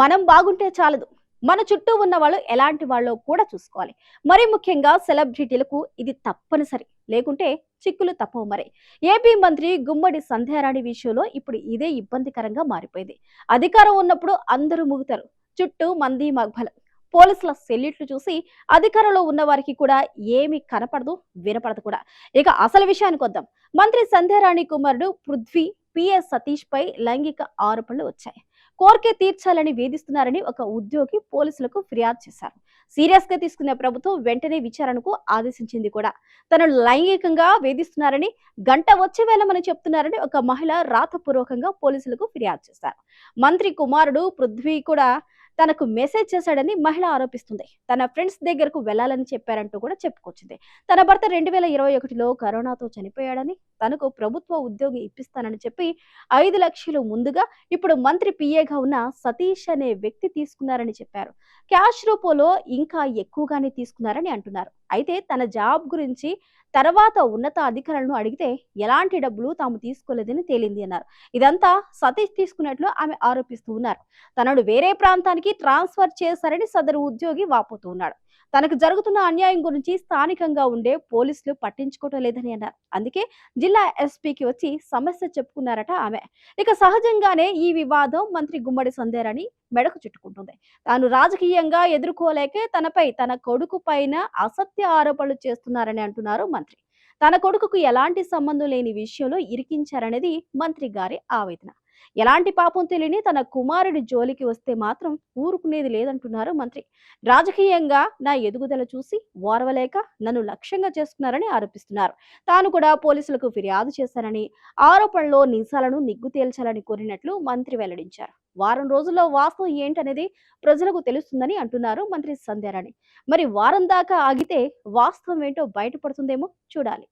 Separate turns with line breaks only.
మనం బాగుంటే చాలదు. మన చుట్టూ ఉన్న వాళ్ళు ఎలాంటి వాళ్ళో కూడా చూసుకోవాలి. మరి ముఖ్యంగా సెలబ్రిటీలకు ఇది తప్పనిసరి. లేకుంటే చిక్కులు తప్పవు మరి. ఏపీ మంత్రి గుమ్మడి సంధ్యారాణి విషయంలో ఇప్పుడు ఇదే ఇబ్బందికరంగా మారిపోయింది. అధికారం ఉన్నప్పుడు అందరూ ముగుతారు. చుట్టూ మంది మగ్బలం. పోలీసుల సెల్యూట్లు చూసి అధికారంలో ఉన్న వారికి కూడా ఏమి కనపడదు వినపడదు కూడా. ఇక అసలు విషయానికి వద్దాం. మంత్రి సంధ్యారాణి కుమారుడు పృథ్వీ పిఎస్ సతీష్ పై లైంగిక ఆరోపణలు వచ్చాయి. కోర్కే తీర్చాలని వేధిస్తున్నారని ఒక ఉద్యోగి పోలీసులకు ఫిర్యాదు చేశారు. సీరియస్గా తీసుకున్న ప్రభుత్వం వెంటనే విచారణకు ఆదేశించింది కూడా. తనను లైంగికంగా వేధిస్తున్నారని గంట వచ్చే వేళమని చెప్తున్నారని ఒక మహిళ రాతపూర్వకంగా పోలీసులకు ఫిర్యాదు చేశారు. మంత్రి కుమారుడు పృథ్వీ కూడా తనకు మెసేజ్ చేశాడని మహిళ ఆరోపిస్తుంది. తన ఫ్రెండ్స్ దగ్గరకు వెళ్ళాలని చెప్పారంటూ కూడా చెప్పుకొచ్చింది. తన భర్త రెండు వేల ఇరవై ఒకటిలో కరోనాతో చనిపోయాడని తనకు ప్రభుత్వ ఉద్యోగి ఇప్పిస్తానని చెప్పి ఐదు లక్షలు ముందుగా ఇప్పుడు మంత్రి పిఏగా ఉన్న సతీష్ అనే వ్యక్తి తీసుకున్నారని చెప్పారు. క్యాష్ రూపంలో ఇంకా ఎక్కువగానే తీసుకున్నారని అంటున్నారు. అయితే తన జాబ్ గురించి తర్వాత ఉన్నత అధికారులను అడిగితే ఎలాంటి డబ్బులు తాము తీసుకోలేదని తేలింది అన్నారు. ఇదంతా సతీష్ తీసుకున్నట్లు ఆమె ఆరోపిస్తూ ఉన్నారు. తనను వేరే ప్రాంతానికి ట్రాన్స్ఫర్ చేశారని సదరు ఉద్యోగి వాపోతూ ఉన్నాడు. తనకు జరుగుతున్న అన్యాయం గురించి స్థానికంగా ఉండే పోలీసులు పట్టించుకోవటం లేదని అన్నారు. అందుకే జిల్లా ఎస్పీకి వచ్చి సమస్య చెప్పుకున్నారట ఆమె. ఇక సహజంగానే ఈ వివాదం మంత్రి గుమ్మడి సందేరని మెడకు చుట్టుకుంటుంది. తాను రాజకీయంగా ఎదుర్కోలేకే తనపై తన కొడుకు పైన అసత్య ఆరోపణలు చేస్తున్నారని అంటున్నారు మంత్రి. తన కొడుకుకు ఎలాంటి సంబంధం లేని విషయంలో ఇరికించారనేది మంత్రి గారి ఆవేదన. ఎలాంటి పాపం తెలియని తన కుమారుడి జోలికి వస్తే మాత్రం ఊరుకునేది లేదంటున్నారు మంత్రి. రాజకీయంగా నా ఎదుగుదల చూసి ఓర్వలేక నన్ను లక్ష్యంగా చేసుకున్నారని ఆరోపిస్తున్నారు. తాను కూడా పోలీసులకు ఫిర్యాదు చేశారని ఆరోపణలో నిజాలను నిగ్గు తేల్చాలని కోరినట్లు మంత్రి వెల్లడించారు. వారం రోజుల్లో వాస్తవం ఏంటనేది ప్రజలకు తెలుస్తుందని అంటున్నారు మంత్రి సంధ్యారాణి. మరి వారం దాకా ఆగితే వాస్తవం ఏంటో బయటపడుతుందేమో చూడాలి.